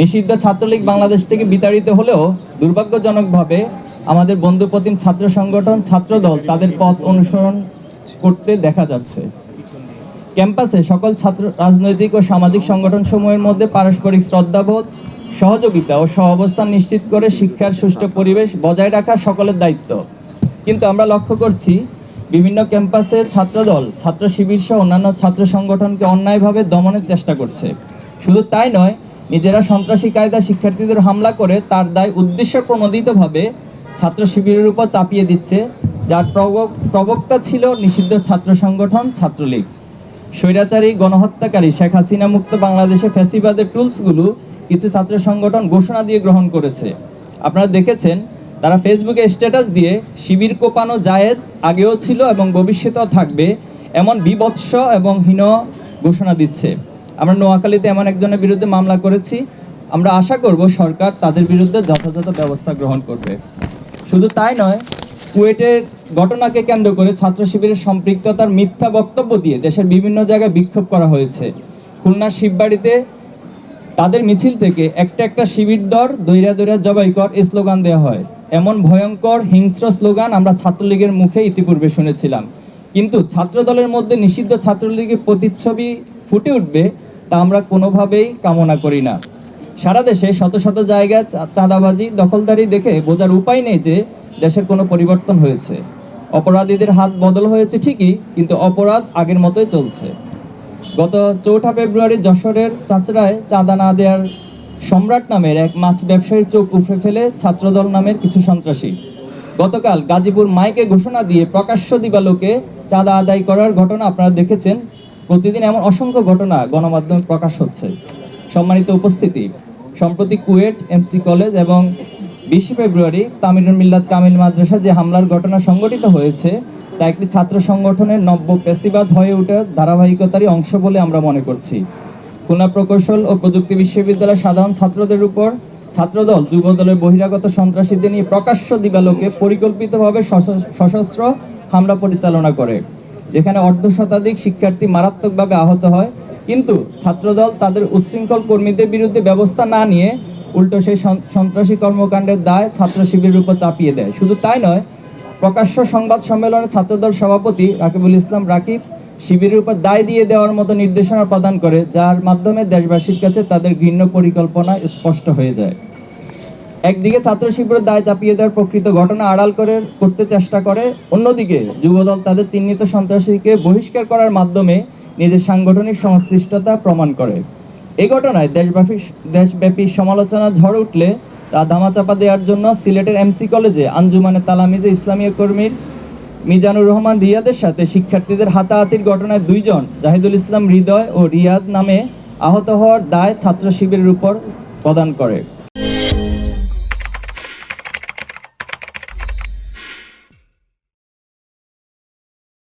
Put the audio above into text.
নিষিদ্ধ ছাত্রলীগ বাংলাদেশ থেকে বিতাড়িত হলেও দুর্ভাগ্যজনকভাবে আমাদের বন্ধুপ্রতিম ছাত্র সংগঠন, ছাত্রদল তাদের পথ অনুসরণ করতে দেখা যাচ্ছে। ক্যাম্পাসে সকল ছাত্র রাজনৈতিক ও সামাজিক সংগঠন সমূহের মধ্যে পারস্পরিক শ্রদ্ধাবোধ, সহযোগিতা ও সহাবস্থান নিশ্চিত করে শিক্ষার সুষ্ঠু পরিবেশ বজায় রাখা সকলের দায়িত্ব। কিন্তু আমরা লক্ষ্য করছি, বিভিন্ন ক্যাম্পাসে ছাত্রদল ছাত্র শিবির সহ অন্যান্য ছাত্র সংগঠনকে অন্যায়ভাবে দমনের চেষ্টা করছে। শুধু তাই নয় নিজেরা সন্ত্রাসী কায়দা শিক্ষার্থীদের হামলা করে তার দায় উদ্দেশ্য প্রণোদিতভাবে ছাত্র শিবিরের উপর চাপিয়ে দিচ্ছে, যার প্রবক- প্রবক্তা ছিল নিষিদ্ধ ছাত্র সংগঠন ছাত্রলীগ। স্বৈরাচারী গণহত্যাকারী শেখ হাসিনা মুক্ত বাংলাদেশে ফ্যাসিবাদের টুলসগুলো কিছু ছাত্র সংগঠন ঘোষণা দিয়ে গ্রহণ করেছে। আপনারা দেখেছেন, তারা ফেসবুকে স্ট্যাটাস দিয়ে শিবির কোপানো জায়েজ আগেও ছিল এবং ভবিষ্যতেও থাকবে এমন বিভৎস এবং হীন ঘোষণা দিচ্ছে। আমরা নোয়াখালীতে এমন একজনের বিরুদ্ধে মামলা করেছি। আমরা আশা করব সরকার তাদের বিরুদ্ধে যথাযথ ব্যবস্থা গ্রহণ করবে। শুধু তাই নয়, কুয়েটের ঘটনাকে কেন্দ্র করে ছাত্র শিবিরের সম্পৃক্ততার মিথ্যা বক্তব্য দিয়ে দেশের বিভিন্ন জায়গায় বিক্ষোভ করা হয়েছে। খুলনার শিববাড়িতে তাদের মিছিল থেকে একটা একটা শিবির দর দৈরা দৈরা জবাই কর স্লোগান দেওয়া হয়। এমন ভয়ঙ্কর হিংস্র স্লোগান আমরা ছাত্রলীগের মুখে ইতিপূর্বে শুনেছিলাম। কিন্তু ছাত্রদলের মধ্যে নিষিদ্ধ ছাত্রলীগের প্রতিচ্ছবি ফুটে উঠবে তা আমরা কোনোভাবেই কামনা করি না। সারা দেশে শত শত জায়গায় চাঁদাবাজি, দখলদারি দেখে বোঝার উপায় নেই যে দেশের কোনো পরিবর্তন হয়েছে। অপরাধীদের হাত বদল হয়েছে ঠিকই, কিন্তু অপরাধ আগের মতোই চলছে। গত চৌঠা ফেব্রুয়ারি যশোরের চাচড়ায় চাঁদা না দেওয়ার সম্রাট নামের এক মাছ ব্যবসায়ীর চোখ উঠে ফেলে ছাত্রদল নামের কিছু সন্ত্রাসী। গতকাল গাজীপুর মাইকে ঘোষণা দিয়ে প্রকাশ্য দিবালোকে চাঁদা আদায় করার ঘটনা আপনারা দেখেছেন। প্রতিদিন এমন অসংখ্য ঘটনা গণমাধ্যমে প্রকাশ হচ্ছে। সম্মানিত উপস্থিতি, সম্প্রতি কুয়েট এমসি কলেজ এবং বিশে ফেব্রুয়ারি তামিরুল মিল্লাত কামিল মাদ্রাসা যে হামলার ঘটনা সংঘটিত হয়েছে, তা একটি ছাত্র সংগঠনের নব্য পেশিবাদ হয়ে ওঠে ধারাবাহিকতারই অংশ বলে আমরা মনে করছি। খুলনা প্রকৌশল ও প্রযুক্তি বিশ্ববিদ্যালয়ের সাধারণ ছাত্রদের উপর ছাত্রদল, যুবদলের বহিরাগত সন্ত্রাসীদের নিয়ে প্রকাশ্য দিবালোকে পরিকল্পিতভাবে সশস্ত্র হামলা পরিচালনা করে। যেখানে অর্ধ শতাধিক শিক্ষার্থী মারাত্মকভাবে আহত হয়। কিন্তু ছাত্রদল তাদের উচ্ছৃঙ্খল কর্মীদের বিরুদ্ধে ব্যবস্থা না নিয়ে উল্টো সেই সন্ত্রাসী কর্মকাণ্ডের দায় ছাত্র শিবিরের উপর চাপিয়ে দেয়। শুধু তাই নয়, প্রকাশ্য সংবাদ সম্মেলনে ছাত্রদল সভাপতি রাকিবুল ইসলাম রাকিব শিবিরের উপর দায় দিয়ে দেওয়ার মতো নির্দেশনা প্রদান করে, যার মাধ্যমে দেশবাসীর কাছে তাদের ঘৃণ্য পরিকল্পনা স্পষ্ট হয়ে যায়। একদিকে ছাত্র শিবিরের দায় চাপিয়ে দেওয়ার প্রকৃত ঘটনা আড়াল করে করতে চেষ্টা করে, অন্যদিকে যুবদল তাদের চিহ্নিত সন্ত্রাসীকে বহিষ্কার করার মাধ্যমে নিজের সাংগঠনিক সংশ্লিষ্টতা প্রমাণ করে। এই ঘটনায় দেশব্যাপী দেশব্যাপী সমালোচনা ঝড় উঠলে তা ধামাচাপা দেওয়ার জন্য সিলেটের এমসি কলেজে আঞ্জুমানে তালামিজে ইসলামীয় কর্মীর মিজানুর রহমান রিয়াদের সাথে শিক্ষার্থীদের হাতাহাতির ঘটনায় দুইজন, জাহিদুল ইসলাম হৃদয় ও রিয়াদ নামে আহত হওয়ার দায় ছাত্র শিবিরের উপর প্রদান করে।